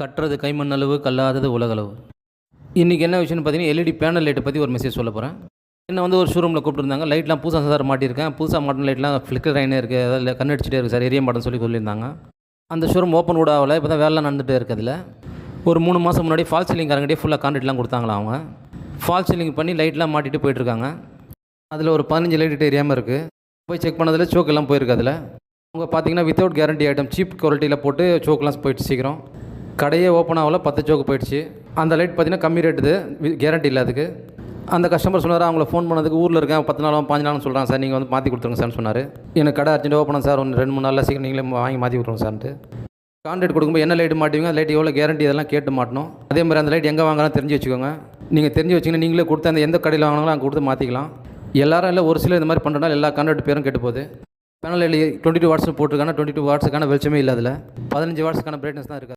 கட்டுறது கைமண் அளவு கல்லாதது உலகளவு. இன்றைக்கி என்ன விஷயம்னு பார்த்தீங்கன்னா எல்இடி பேனல் லைட்டை பற்றி ஒரு மெசேஜ் சொல்ல போகிறேன் என்ன வந்து ஒரு ஷோரூமில் கூப்பிட்டுருந்தாங்க லைட்லாம் புதுசாக சார் மாட்டியிருக்கேன். புதுசாக மாட்டின லைட்லாம் ஃப்ளிக்கர் ஆகினே இருக்குது அதில் கண் அடிச்சிட்டே இருக்குது சார் எரிய மாட்டேன்னு சொல்லி சொல்லியிருந்தாங்க. அந்த ஷோரூம் ஓப்பன் கூட இப்போ தான் வேலை நடந்துகிட்டே இருக்குது அதில் ஒரு மூணு மாதம் முன்னாடி ஃபால் சீலிங் காரங்கிட்டே ஃபுல்லாக கான்ட்ராக்ட்லாம் கொடுத்தாங்களா அவங்க? ஃபால் சீலிங் பண்ணி லைட்லாம் மாட்டிட்டு போயிட்டுருக்காங்க. அதில் ஒரு பதினஞ்சு லைட்டு எரியாமல் இருக்குது போய் செக் பண்ணதில் சோக்கெல்லாம் போயிருக்கு அதில். அவங்க பார்த்தீங்கன்னா வித்தவுட் கேரண்டி ஐட்டம் சீப் குவாலிட்டியில் போட்டு சோக்கெலாம் போயிட்டு சீக்கிரம். கடையே ஓப்பன் ஆகல பத்து சோக்கு போயிடுச்சு. அந்த லைட் பார்த்தீங்கன்னா கம்மி ரேட்டுது கேரண்டி இல்லை அதுக்கு. அந்த கஸ்டமர் சொன்னார் அவங்கள ஃபோன் பண்ணதுக்கு ஊரில் இருக்கேன் பத்து நாளும் பாஞ்சு நாளும் சொல்கிறாங்க சார் நீங்கள் வந்து மாற்றி கொடுத்துருங்க சார்னு சொன்னார். எனக்கு கடை அர்ஜென்ட் ஓப்பன் சார் ஒன்று ரெண்டு மூணு நாளில் சீக்கிரம் நீங்களே வாங்கி மாற்றி கொடுத்துருங்க சார்ன்ட்டு. கான்ட்ராக்ட் கொடுக்கும்போது என்ன லைட் மாட்டுவீங்க? லைட் எவ்வளோ கேரண்டி இதெல்லாம் கேட்டு மாட்டணும். அதே மாதிரி அந்த லைட் எங்கே வாங்கலாம் தெரிஞ்சு வச்சுக்கோங்க. நீங்கள் தெரிஞ்சு வச்சிங்கன்னா நீங்களே கொடுத்து அந்த எந்த கடையில் வாங்கினாலும் அங்கே கொடுத்து மாற்றிக்கலாம் எல்லாரும் இல்லை ஒரு சிலர் இந்த மாதிரி பண்ணுறதுனால எல்லா கான்ட்ராக்ட் பேரும் கேட்டு போகுது பேனல் டுவெண்ட்டி டூ வாட்ஸ் போட்டிருக்காங்க டுவெண்ட்டி டூ வாட்ஸுக்கான வெளிச்சமே இல்லை அதில். பதினஞ்சு வாட்ஸுக்கான பிரைட்னஸ் தான் இருக்குது